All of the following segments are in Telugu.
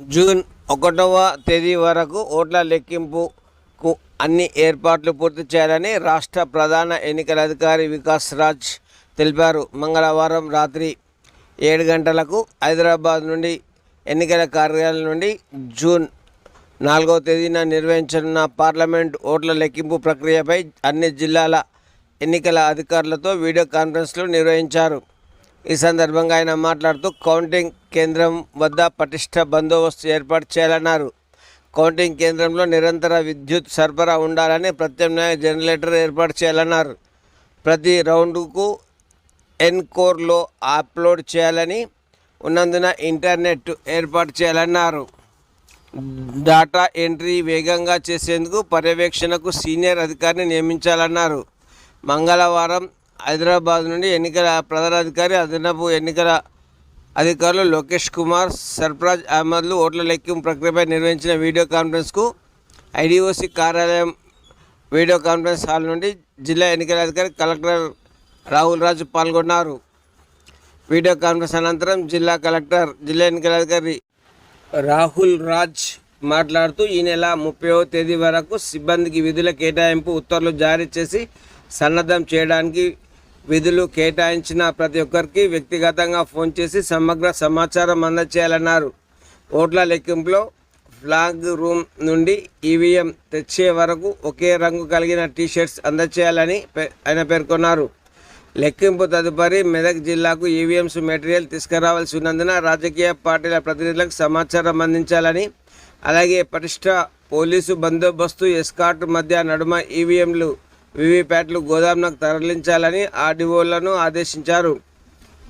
జూన్ ఒకటవ తేదీ వరకు ఓట్ల లెక్కింపుకు అన్ని ఏర్పాట్లు పూర్తి చేయాలని రాష్ట్ర ప్రధాన ఎన్నికల అధికారి వికాస్ రాజ్ తెలిపారు. మంగళవారం రాత్రి ఏడు గంటలకు హైదరాబాద్ నుండి ఎన్నికల కార్యాలయం నుండి జూన్ నాలుగవ తేదీన నిర్వహించనున్న పార్లమెంట్ ఓట్ల లెక్కింపు ప్రక్రియపై అన్ని జిల్లాల ఎన్నికల అధికారులతో వీడియో కాన్ఫరెన్స్లు నిర్వహించారు. ఈ సందర్భంగా ఆయన మాట్లాడుతూ కౌంటింగ్ కేంద్రం వద్ద పటిష్ట బందోబస్తు ఏర్పాటు చేయాలన్నారు. కౌంటింగ్ కేంద్రంలో నిరంతర విద్యుత్ సరఫరా ఉండాలని ప్రత్యామ్నాయ జనరేటర్ ఏర్పాటు చేయాలన్నారు. ప్రతి రౌండ్కు ఎన్కోర్లో అప్లోడ్ చేయాలని ఉన్నందున ఇంటర్నెట్ ఏర్పాటు చేయాలన్నారు. డాటా ఎంట్రీ వేగంగా చేసేందుకు పర్యవేక్షణకు సీనియర్ అధికారిని నియమించాలన్నారు. మంగళవారం హైదరాబాద్ నుండి ఎన్నికల ప్రధానాధికారి అదనపు ఎన్నికల అధికారులు లోకేష్ కుమార్ సర్ఫరాజ్ అహ్మద్లు ఓట్ల లెక్కింపు ప్రక్రియపై నిర్వహించిన వీడియో కాన్ఫరెన్స్కు ఐడిఓసి కార్యాలయం వీడియో కాన్ఫరెన్స్ హాల్ నుండి జిల్లా ఎన్నికల అధికారి కలెక్టర్ రాహుల్ రాజు పాల్గొన్నారు. వీడియో కాన్ఫరెన్స్ అనంతరం జిల్లా కలెక్టర్ జిల్లా ఎన్నికల అధికారి రాహుల్ రాజ్ మాట్లాడుతూ ఈ నెల ముప్పైవ తేదీ వరకు సిబ్బందికి విధుల కేటాయింపు ఉత్తర్వులు జారీ చేసి సన్నద్ధం చేయడానికి విధులు కేటాయించిన ప్రతి ఒక్కరికి వ్యక్తిగతంగా ఫోన్ చేసి సమగ్ర సమాచారం అందచేయాలన్నారు ఓట్ల లెక్కింపులో ఫ్లాగ్ రూమ్ నుండి ఈవీఎం తెచ్చే వరకు ఒకే రంగు కలిగిన టీషర్ట్స్ అందచేయాలని పే- ఆయన పేర్కొన్నారు. లెక్కింపు తదుపరి మెదక్ జిల్లాకు ఈవీఎంస్ మెటీరియల్ తీసుకురావాల్సి ఉన్నందున రాజకీయ పార్టీల ప్రతినిధులకు సమాచారం అందించాలని అలాగే పటిష్ట పోలీసు బందోబస్తు ఎస్కాట్ మధ్య నడుమ ఈవీఎంలు వివిప్యాట్లు గోదాంలకు తరలించాలని ఆర్డీఓలను ఆదేశించారు.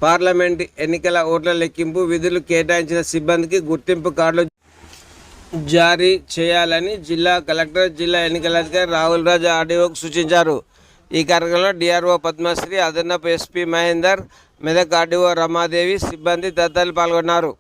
పార్లమెంట్ ఎన్నికల ఓట్ల లెక్కింపు విధులు కేటాయించిన సిబ్బందికి గుర్తింపు కార్డులు జారీ చేయాలని జిల్లా కలెక్టర్ జిల్లా ఎన్నికల అధికారి రాహుల్ రాజ్ ఆర్డీఓకు సూచించారు. ఈ కార్యక్రమంలో డిఆర్ఓ పద్మశ్రీ అదనపు ఎస్పీ మహేందర్ మెదక్ ఆర్డీఓ రమాదేవి సిబ్బంది తదితరులు పాల్గొన్నారు.